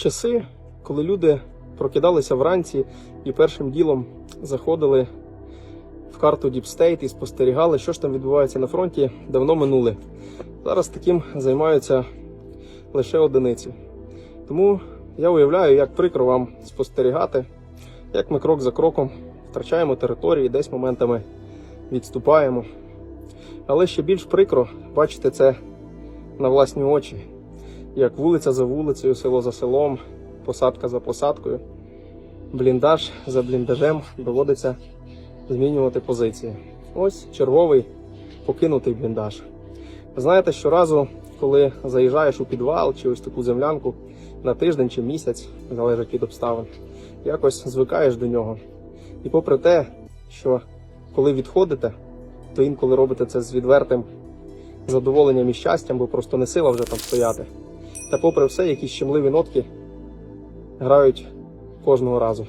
часи, коли люди прокидалися вранці і першим ділом заходили в карту Deep State і спостерігали, що ж там відбувається на фронті, давно минули. Зараз таким займаються лише одиниці. Тому я уявляю, як прикро вам спостерігати, як ми крок за кроком втрачаємо території, десь моментами відступаємо. Але ще більш прикро бачити це на власні очі, як вулиця за вулицею, село за селом, посадка за посадкою, бліндаж за бліндажем доводиться змінювати позиції. Ось черговий покинутий бліндаж. Знаєте, щоразу, коли заїжджаєш у підвал чи ось таку землянку на тиждень чи місяць, залежить від обставин, якось звикаєш до нього. І попри те, що коли відходите, то інколи робите це з відвертим задоволенням і щастям, бо просто не сила вже там стояти. Та попри все, якісь щемливі нотки грають кожного разу.